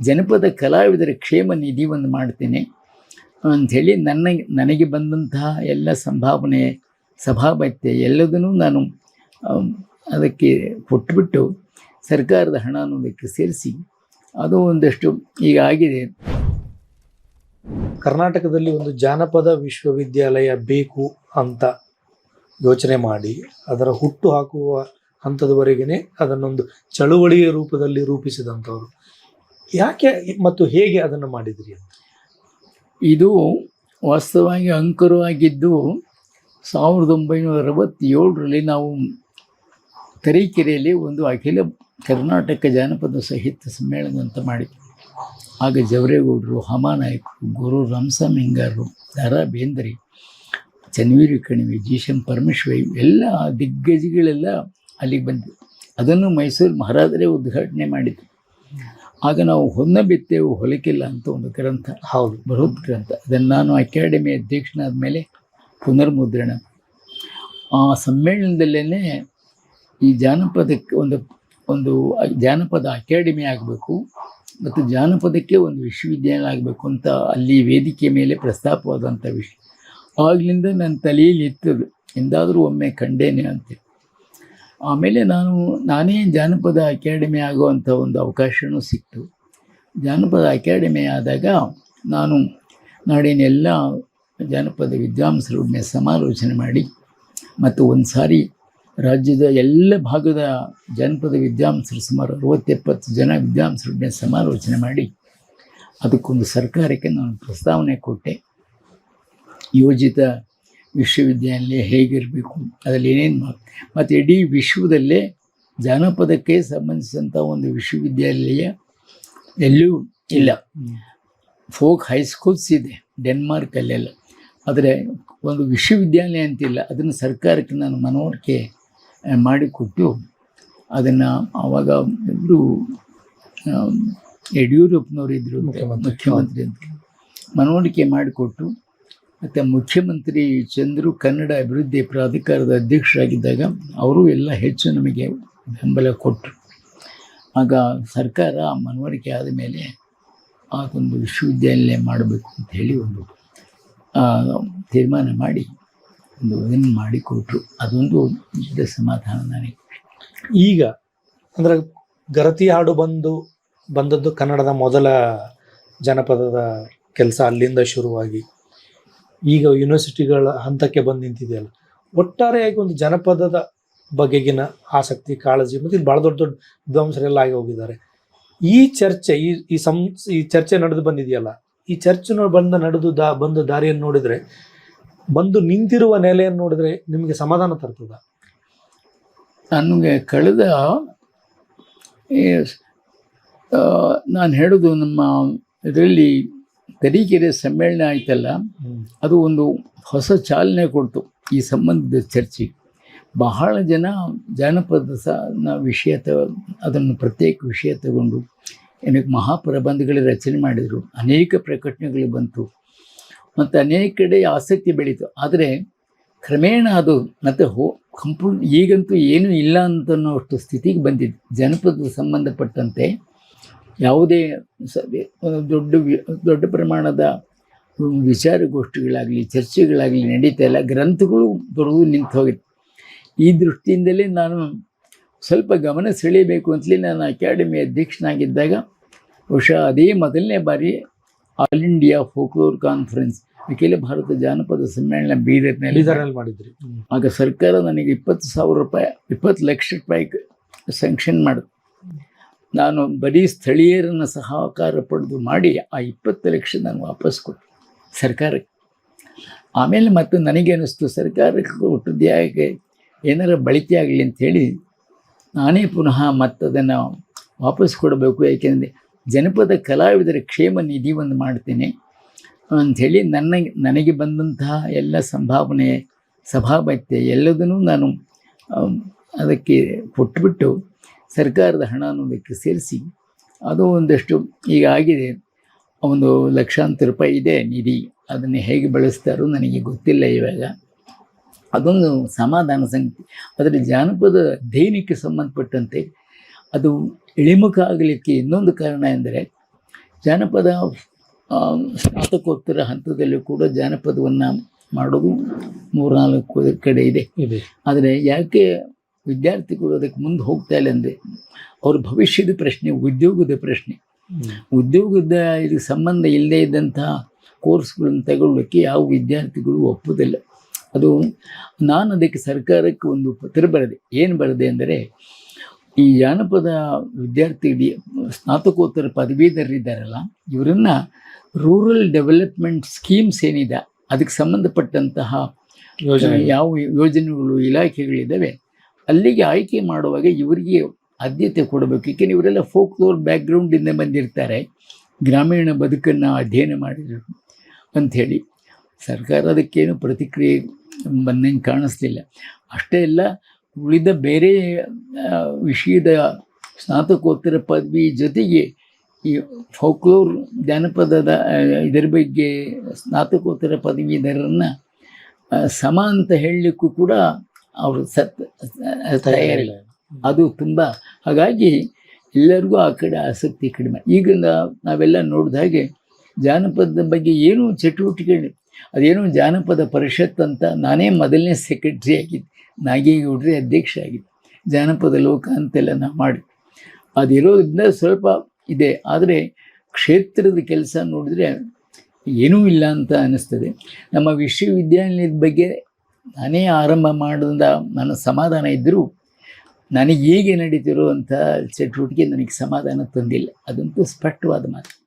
ಜನಪದ ಕಲಾವಿದರ ಕ್ಷೇಮ ನಿಧಿ ಒಂದು ಮಾಡ್ತೇನೆ. ಅಂಥೇಳಿ ನನ್ನ, ನನಗೆ ಬಂದಂತಹ ಎಲ್ಲ ಸಂಭಾವನೆ, ಸಭಾಪತ್ಯ ಎಲ್ಲದನ್ನೂ ನಾನು ಅದಕ್ಕೆ ಕೊಟ್ಟುಬಿಟ್ಟು ಸರ್ಕಾರದ ಹಣ ಅನ್ನೋದಕ್ಕೆ ಸೇರಿಸಿ ಅದು ಒಂದಷ್ಟು ಈಗ ಆಗಿದೆ. ಕರ್ನಾಟಕದಲ್ಲಿ ಒಂದು ಜಾನಪದ ವಿಶ್ವವಿದ್ಯಾಲಯ ಬೇಕು ಅಂತ ಯೋಚನೆ ಮಾಡಿ, ಅದರ ಹುಟ್ಟು ಹಾಕುವ ಹಂತದವರೆಗೆ ಅದನ್ನೊಂದು ಚಳುವಳಿಯ ರೂಪದಲ್ಲಿ ರೂಪಿಸಿದಂಥವ್ರು. ಯಾಕೆ ಮತ್ತು ಹೇಗೆ ಅದನ್ನು ಮಾಡಿದ್ರಿ ಅಂತ? ಇದು ವಾಸ್ತವವಾಗಿ ಅಂಕುರವಾಗಿದ್ದು ಸಾವಿರದ ಒಂಬೈನೂರ ಅರವತ್ತೇಳರಲ್ಲಿ ನಾವು ತರೀಕೆರೆಯಲ್ಲಿ ಒಂದು ಅಖಿಲ ಕರ್ನಾಟಕ ಜಾನಪದ ಸಾಹಿತ್ಯ ಸಮ್ಮೇಳನ ಅಂತ ಮಾಡಿದ್ವಿ. ಆಗ ಜವರೇಗೌಡರು, ಹಮಾನಾಯಕರು, ಗುರು ರಂಸಮಿಂಗಾರರು ರಾ ಬೇಂದ್ರಿ, ಚನ್ವೀರಿ ಕಣಿವೆ ಪರಮೇಶ್ವರ ಪರಮೇಶ್ವರಿ ಎಲ್ಲ ದಿಗ್ಗಜಿಗಳೆಲ್ಲ ಅಲ್ಲಿಗೆ ಬಂದ್ವಿ. ಅದನ್ನು ಮೈಸೂರು ಮಹಾರಾಜರೇ ಉದ್ಘಾಟನೆ ಮಾಡಿದ್ರು. ಆಗ ನಾವು ಹೊನ್ನ ಬಿತ್ತೇವು ಹೊಲಿಕಿಲ್ಲ ಅಂತ ಒಂದು ಗ್ರಂಥ ಹೌದು. ಬೃಹತ್ ಗ್ರಂಥ. ಅದನ್ನು ನಾನು ಅಕಾಡೆಮಿ ಅಧ್ಯಕ್ಷನಾದ ಮೇಲೆ ಪುನರ್ಮುದ್ರಣ. ಆ ಸಮ್ಮೇಳನದಲ್ಲೇ ಈ ಜಾನಪದಕ್ಕೆ ಒಂದು ಒಂದು ಜಾನಪದ ಅಕಾಡೆಮಿ ಆಗಬೇಕು ಮತ್ತು ಜಾನಪದಕ್ಕೆ ಒಂದು ವಿಶ್ವವಿದ್ಯಾಲಯ ಆಗಬೇಕು ಅಂತ ಅಲ್ಲಿ ವೇದಿಕೆ ಮೇಲೆ ಪ್ರಸ್ತಾಪವಾದಂಥ ವಿಷಯ. ಆಗಲಿಂದ ನನ್ನ ತಲೆಯಲ್ಲಿ ಇತ್ತದು ಎಂದಾದರೂ ಒಮ್ಮೆ ಕಂಡೇನೆ ಅಂತೇಳಿ ಆಮೇಲೆ ನಾನು, ನಾನೇ ಜಾನಪದ ಅಕಾಡೆಮಿ ಆಗುವಂಥ ಒಂದು ಅವಕಾಶವೂ ಸಿಕ್ತು. ಜಾನಪದ ಅಕಾಡೆಮಿ ಆದಾಗ ನಾನು ನಾಡಿನ ಎಲ್ಲ ಜಾನಪದ ವಿದ್ವಾಂಸರೊಡನೆ ಸಮಾಲೋಚನೆ ಮಾಡಿ, ಮತ್ತು ಒಂದು ಸಾರಿ ರಾಜ್ಯದ ಎಲ್ಲ ಭಾಗದ ಜಾನಪದ ವಿದ್ವಾಂಸರು ಸುಮಾರು ಅರವತ್ತೆಪ್ಪತ್ತು ಜನ ವಿದ್ವಾಂಸರೊಡನೆ ಸಮಾಲೋಚನೆ ಮಾಡಿ, ಅದಕ್ಕೊಂದು ಸರ್ಕಾರಕ್ಕೆ ನಾನು ಪ್ರಸ್ತಾವನೆ ಕೊಟ್ಟೆ. ಯೋಜಿತ ವಿಶ್ವವಿದ್ಯಾಲಯ ಹೇಗಿರಬೇಕು? ಅದರಲ್ಲಿ ಏನೇನು ಮಾತು ಮತ್ತು ಇಡೀ ವಿಶ್ವದಲ್ಲೇ ಜಾನಪದಕ್ಕೆ ಸಂಬಂಧಿಸಿದಂಥ ಒಂದು ವಿಶ್ವವಿದ್ಯಾಲಯ ಎಲ್ಲೂ ಇಲ್ಲ. ಫೋಕ್ ಹೈಸ್ಕೂಲ್ಸ್ ಇದೆ ಡೆನ್ಮಾರ್ಕಲ್ಲೆಲ್ಲ. ಆದರೆ ಒಂದು ವಿಶ್ವವಿದ್ಯಾಲಯ ಅಂತಿಲ್ಲ. ಅದನ್ನು ಸರ್ಕಾರಕ್ಕೆ ನಾನು ಮನವರಿಕೆ ಮಾಡಿಕೊಟ್ಟು ಅದನ್ನು ಆವಾಗ ಇಬ್ಬರು ಯಡಿಯೂರಪ್ಪನವರು ಇದ್ದರು. ಮುಖ್ಯಮಂತ್ರಿ. ಅಂತ ಮನವರಿಕೆ ಮಾಡಿಕೊಟ್ಟು ಮತ್ತು ಮುಖ್ಯಮಂತ್ರಿ ಚಂದ್ರು ಕನ್ನಡ ಅಭಿವೃದ್ಧಿ ಪ್ರಾಧಿಕಾರದ ಅಧ್ಯಕ್ಷರಾಗಿದ್ದಾಗ ಅವರು ಎಲ್ಲ ಹೆಚ್ಚು ನಮಗೆ ಬೆಂಬಲ ಕೊಟ್ಟರು. ಆಗ ಸರ್ಕಾರ ಮನವರಿಕೆ ಆದ ಮೇಲೆ ಅದೊಂದು ವಿಶ್ವವಿದ್ಯಾಲಯ ಮಾಡಬೇಕು ಅಂತ ಹೇಳಿ ಒಂದು ತೀರ್ಮಾನ ಮಾಡಿ ಒಂದು ಇದನ್ನು ಮಾಡಿಕೊಟ್ರು. ಅದೊಂದು ದೊಡ್ಡ ಸಮಾಧಾನ ನನಗೆ. ಈಗ ಅಂದ್ರೆ ಗರತಿ ಹಾಡು ಬಂದು, ಬಂದದ್ದು ಕನ್ನಡದ ಮೊದಲ ಜನಪದದ ಕೆಲಸ ಅಲ್ಲಿಂದ ಶುರುವಾಗಿ ಈಗ ಯೂನಿವರ್ಸಿಟಿಗಳ ಹಂತಕ್ಕೆ ಬಂದು ನಿಂತಿದೆಯಲ್ಲ ಒಟ್ಟಾರೆಯಾಗಿ ಒಂದು ಜನಪದದ ಬಗೆಗಿನ ಆಸಕ್ತಿ, ಕಾಳಜಿ ಮತ್ತು ಇಲ್ಲಿ ಭಾಳ ದೊಡ್ಡ ದೊಡ್ಡ ವಿದ್ವಾಂಸರೆಲ್ಲ ಆಗಿ ಹೋಗಿದ್ದಾರೆ. ಈ ಚರ್ಚೆ, ಈ ಈ ಸಂ, ಈ ಚರ್ಚೆ ನಡೆದು ಬಂದಿದೆಯಲ್ಲ, ಈ ಚರ್ಚೆ ಬಂದ ನಡೆದು ದಾ, ಬಂದ ದಾರಿಯನ್ನು ನೋಡಿದರೆ, ಬಂದು ನಿಂತಿರುವ ನೆಲೆಯನ್ನು ನೋಡಿದರೆ ನಿಮಗೆ ಸಮಾಧಾನ ತರ್ತದ? ನನಗೆ ಕಳೆದ ನಾನು ಹೇಳೋದು ನಮ್ಮ ಇದರಲ್ಲಿ ತರೀಕೆರೆ ಸಮ್ಮೇಳನ ಆಯ್ತಲ್ಲ ಅದು ಒಂದು ಹೊಸ ಚಾಲನೆ ಕೊಡ್ತು ಈ ಸಂಬಂಧದ ಚರ್ಚೆ. ಬಹಳ ಜನ ಜಾನಪದ ಸ ವಿಷಯ ತ ಅದನ್ನು ಪ್ರತ್ಯೇಕ ವಿಷಯ ತಗೊಂಡು ಏನಕ್ಕೆ ಮಹಾಪ್ರಬಂಧಗಳ ರಚನೆ ಮಾಡಿದರು ಅನೇಕ ಪ್ರಕಟಣೆಗಳು ಬಂತು. ಮತ್ತು ಅನೇಕ ಕಡೆ ಆಸಕ್ತಿ ಬೆಳೀತು. ಆದರೆ ಕ್ರಮೇಣ ಅದು ಮತ್ತು ಹೋ ಕಂಪ್ಲೂ ಈಗಂತೂ ಏನೂ ಇಲ್ಲ ಅಂತ ಅನ್ನೋಷ್ಟು ಸ್ಥಿತಿಗೆ ಬಂದಿದೆ. ಜನಪದ ಸಂಬಂಧಪಟ್ಟಂತೆ ಯಾವುದೇ ಸ ದೊಡ್ಡ ವಿ- ದೊಡ್ಡ ಪ್ರಮಾಣದ ವಿಚಾರಗೋಷ್ಠಿಗಳಾಗಲಿ ಚರ್ಚೆಗಳಾಗಲಿ ನಡೀತಾ ಇಲ್ಲ. ಗ್ರಂಥಗಳು ದೊರೆದು ನಿಂತು ಹೋಗಿತ್ತು ಈ ದೃಷ್ಟಿಯಿಂದಲೇ ನಾನು ಸ್ವಲ್ಪ ಗಮನ ಸೆಳೀಬೇಕು ಅಂತಲೇ ನಾನು ಅಕಾಡೆಮಿ ಅಧ್ಯಕ್ಷನಾಗಿದ್ದಾಗ ಬಹುಶಃ ಅದೇ ಮೊದಲನೇ ಬಾರಿ ಆಲ್ ಇಂಡಿಯಾ ಫೋಕ್ಲೋರ್ ಕಾನ್ಫರೆನ್ಸ್ ಅಖಿಲ ಭಾರತ ಜಾನಪದ ಸಮ್ಮೇಳನ ಬೀದರ್ನಲ್ಲಿ ಮಾಡಿದ್ರಿ. ಆಗ ಸರ್ಕಾರ ನನಗೆ ಇಪ್ಪತ್ತು ಸಾವಿರ ರೂಪಾಯಿ ಇಪ್ಪತ್ತು ಲಕ್ಷ ರೂಪಾಯಿ ಸ್ಯಾಂಕ್ಷನ್ ಮಾಡಿತು. ನಾನು ಬರೀ ಸ್ಥಳೀಯರನ್ನು ಸಹಕಾರ ಪಡೆದು ಮಾಡಿ ಆ ಇಪ್ಪತ್ತು ಲಕ್ಷ ನಾನು ವಾಪಸ್ ಕೊಟ್ಟೆ ಸರ್ಕಾರಕ್ಕೆ. ಆಮೇಲೆ ಮತ್ತು ನನಗೆ ಅನ್ನಿಸ್ತು, ಸರ್ಕಾರಕ್ಕೆ ಕೊಟ್ಟದ್ದು ಯಾಕೆ ಏನಾರ ಬಳಕೆ ಆಗಲಿ ಅಂಥೇಳಿ ನಾನೇ ಪುನಃ ಮತ್ತದನ್ನು ವಾಪಸ್ ಕೊಡಬೇಕು. ಯಾಕೆಂದರೆ ಜನಪದ ಕಲಾವಿದರ ಕ್ಷೇಮ ನಿಧಿ ಒಂದು ಮಾಡ್ತೇನೆ ಅಂಥೇಳಿ ನನ್ನ, ನನಗೆ ಬಂದಂತಹ ಎಲ್ಲ ಸಂಭಾವನೆ ಸಭಾಭತ್ಯ ಎಲ್ಲದನ್ನೂ ನಾನು ಅದಕ್ಕೆ ಕೊಟ್ಬಿಟ್ಟು ಸರ್ಕಾರದ ಹಣ ಅನ್ನೋದಕ್ಕೆ ಸೇರಿಸಿ ಅದು ಒಂದಷ್ಟು ಈಗ ಆಗಿದೆ. ಒಂದು ಲಕ್ಷಾಂತರ ರೂಪಾಯಿ ಇದೆ ನಿಧಿ. ಅದನ್ನು ಹೇಗೆ ಬಳಸ್ತಾರೋ ನನಗೆ ಗೊತ್ತಿಲ್ಲ ಇವಾಗ. ಅದೊಂದು ಸಮಾಧಾನ ಸಂಗತಿ. ಆದರೆ ಜಾನಪದ ಅಧ್ಯಯನಕ್ಕೆ ಸಂಬಂಧಪಟ್ಟಂತೆ ಅದು ಇಳಿಮುಖ ಆಗಲಿಕ್ಕೆ ಇನ್ನೊಂದು ಕಾರಣ ಎಂದರೆ ಜಾನಪದ ಸ್ನಾತಕೋತ್ತರ ಹಂತದಲ್ಲೂ ಕೂಡ ಜಾನಪದವನ್ನು ಮಾಡೋದು ಮೂರ್ನಾಲ್ಕು ಕಡೆ ಇದೆ. ಇದೆ. ಆದರೆ ಯಾಕೆ ವಿದ್ಯಾರ್ಥಿಗಳು ಅದಕ್ಕೆ ಮುಂದೆ ಹೋಗ್ತಾ ಇಲ್ಲ ಅಂದರೆ ಅವ್ರ ಭವಿಷ್ಯದ ಪ್ರಶ್ನೆ ಉದ್ಯೋಗದ ಪ್ರಶ್ನೆ. ಉದ್ಯೋಗದ ಇದಕ್ಕೆ ಸಂಬಂಧ ಇಲ್ಲದೇ ಇದ್ದಂತಹ ಕೋರ್ಸ್ಗಳನ್ನು ತಗೊಳ್ಳೋಕ್ಕೆ ಯಾವ ವಿದ್ಯಾರ್ಥಿಗಳು ಒಪ್ಪುದಿಲ್ಲ. ಅದು ನಾನು ಅದಕ್ಕೆ ಸರ್ಕಾರಕ್ಕೆ ಒಂದು ಪತ್ರ ಬರೆದೆ. ಏನು ಬರೆದೆ ಅಂದರೆ ಈ ಜಾನಪದ ವಿದ್ಯಾರ್ಥಿ ಸ್ನಾತಕೋತ್ತರ ಪದವೀಧರರಿದ್ದಾರಲ್ಲ ಇವರನ್ನು ರೂರಲ್ ಡೆವಲಪ್ಮೆಂಟ್ ಸ್ಕೀಮ್ಸ್ ಏನಿದೆ ಅದಕ್ಕೆ ಸಂಬಂಧಪಟ್ಟಂತಹ ಯೋಜನೆ ಯಾವ ಯೋಜನೆಗಳು ಇಲಾಖೆಗಳಿದ್ದಾವೆ ಅಲ್ಲಿಗೆ ಆಯ್ಕೆ ಮಾಡುವಾಗ ಇವರಿಗೆ ಆದ್ಯತೆ ಕೊಡಬೇಕು. ಏಕೆಂದರೆ ಇವರೆಲ್ಲ ಫೋಕ್ಲೋರ್ ಬ್ಯಾಕ್ಗ್ರೌಂಡಿಂದ ಬಂದಿರ್ತಾರೆ. ಗ್ರಾಮೀಣ ಬದುಕನ್ನು ಅಧ್ಯಯನ ಮಾಡಿದರು ಅಂಥೇಳಿ ಸರ್ಕಾರ ಅದಕ್ಕೇನು ಪ್ರತಿಕ್ರಿಯೆ ಬಂದಂಗೆ ಕಾಣಿಸ್ತಿಲ್ಲ ಅಷ್ಟೇ ಅಲ್ಲ, ಉಳಿದ ಬೇರೆ ವಿಷಯದ ಸ್ನಾತಕೋತ್ತರ ಪದವಿ ಜೊತೆಗೆ ಈ ಫೋಕ್ಲೋರ್ ಜಾನಪದದ ಇದರ ಬಗ್ಗೆ ಸ್ನಾತಕೋತ್ತರ ಪದವೀಧರನ್ನು ಸಮ ಅಂತ ಹೇಳಲಿಕ್ಕೂ ಕೂಡ ಅವರು ಸತ್ ತಯಾರಿ ಅದು ತುಂಬ ಹಾಗಾಗಿ ಎಲ್ಲರಿಗೂ ಆ ಕಡೆ ಆಸಕ್ತಿ ಕಡಿಮೆ. ಈಗ ನಾವೆಲ್ಲ ನೋಡಿದ ಹಾಗೆ ಜಾನಪದದ ಬಗ್ಗೆ ಏನೂ ಚಟುವಟಿಕೆ ಅದೇನೋ ಜಾನಪದ ಪರಿಷತ್ ಅಂತ ನಾನೇ ಮೊದಲನೇ ಸೆಕ್ರೆಟ್ರಿ ಆಗಿದ್ದೆ ನಾಗೇಗೌಡ್ರೆ ಅಧ್ಯಕ್ಷ ಆಗಿದ್ದೆ ಜಾನಪದ ಲೋಕ ಅಂತೆಲ್ಲ ನಾ ಮಾಡಿ ಅದಿರೋದ್ರಿಂದ ಸ್ವಲ್ಪ ಇದೆ. ಆದರೆ ಕ್ಷೇತ್ರದ ಕೆಲಸ ನೋಡಿದ್ರೆ ಏನೂ ಇಲ್ಲ ಅಂತ ಅನ್ನಿಸ್ತದೆ ನಮ್ಮ ವಿಶ್ವವಿದ್ಯಾನಿಲಯದ ಬಗ್ಗೆ ನಾನೇ ಆರಂಭ ಮಾಡಿದ ನನ್ನ ಸಮಾಧಾನ ಇದ್ದರೂ ನನಗೆ ಹೇಗೆ ನಡೀತಿರುವಂಥ ಚಟುವಟಿಕೆ ನನಗೆ ಸಮಾಧಾನ ತಂದಿಲ್ಲ. ಅದಂತೂ ಸ್ಪಷ್ಟವಾದ ಮಾತು.